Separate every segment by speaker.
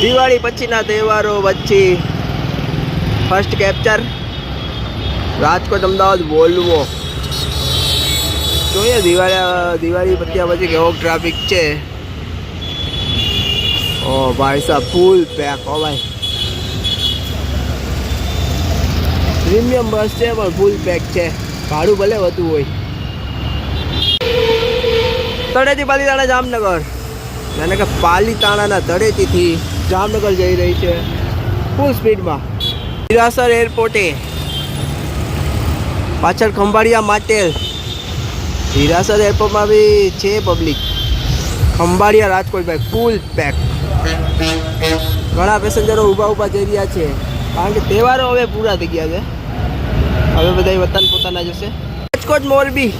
Speaker 1: દિવાળી પછીના તહેવારો વચ્ચે first capture Rajkot Ahmedabad, Volvo. જોઈએ દિવાળી દિવાળી પત્યા પછી કેવો ટ્રાફિક છે. ઓ ભાઈ સાહેબ ફૂલ પેક ઓ ભાઈ. પ્રીમિયમ બસ છે, પણ ફૂલ પેક છે. ભાડું ભલે વધુ હોય. તળેટી પાલીતાણા જામનગર. મને કે પાલીતાણાના તળેટીથી જામનગર જઈ રહી છે ફૂલ સ્પીડમાં હિરાસર એરપોર્ટે. પાછળ ખંભાળિયા માટેલ. હિરાસર એરપોર્ટમાં બી છે પબ્લિક ખંભાળિયા રાજકોટ ભાઈ ફૂલ પેક ઘણા પેસેન્જરો ઊભા ઊભા જઈ રહ્યા છે. કારણ કે તહેવારો હવે પૂરા થઈ ગયા છે. હવે બધા વતન પોતાના જશે રાજકોટ મોરબી.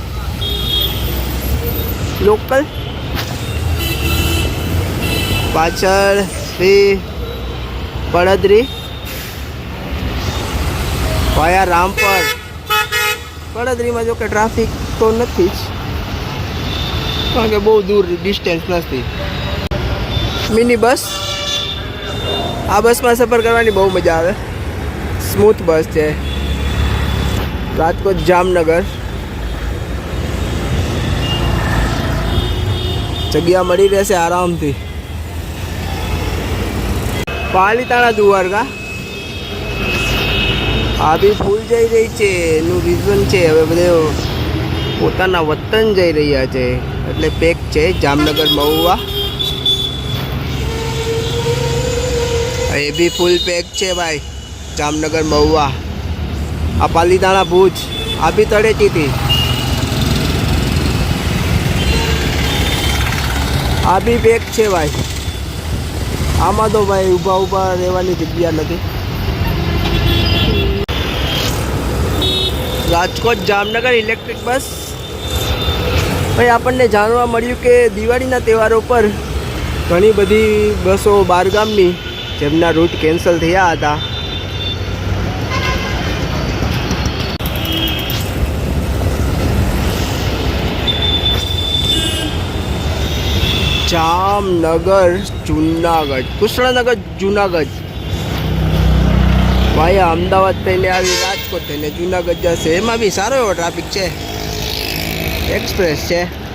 Speaker 1: લોકલ પાછળ શ્રી પડદરી વાયા રામપર. પડદરીમાં જો કે ટ્રાફિક તો નથી જ, કારણ કે બહુ દૂર ડિસ્ટન્સ નથી. મિની બસ આ બસમાં સફર કરવાની બહુ મજા આવે. સ્મૂથ બસ છે. રાજકોટ જામનગર. જગ્યા મળી રહેશે આરામથી. પાલીતાણા દ્વારકા આ બી ફૂલ જઈ રહી છે, એનું રીઝન છે. હવે બધે પોતાના વતન જઈ રહ્યા છે, એટલે પેક છે, જામનગર મહુવા. એ બી ફૂલ પેક છે ભાઈ, જામનગર મહુવા. આ પાલીતાણા ભુજ, આ બી તળેટીથી આ બી પેક છે ભાઈ. આમાં તો ભાઈ ઊભા ઊભા રહેવાની જગ્યા નથી. રાજકોટ જામનગર ઇલેક્ટ્રિક બસ ભાઈ, આપણને જાણવા મળ્યું કે દિવાળીના તહેવારો પર ઘણી બધી બસો બહારગામની જેમના રૂટ કેન્સલ થયા હતા. જામનગર, જુનાગઢ. કૃષ્ણનગર જુનાગઢ. ભાઈ અમદાવાદ થઈને આવી રાજકોટ થઈને જુનાગઢ જશે. એમાં બી સારો એવો ટ્રાફિક છે. એક્સપ્રેસ છે.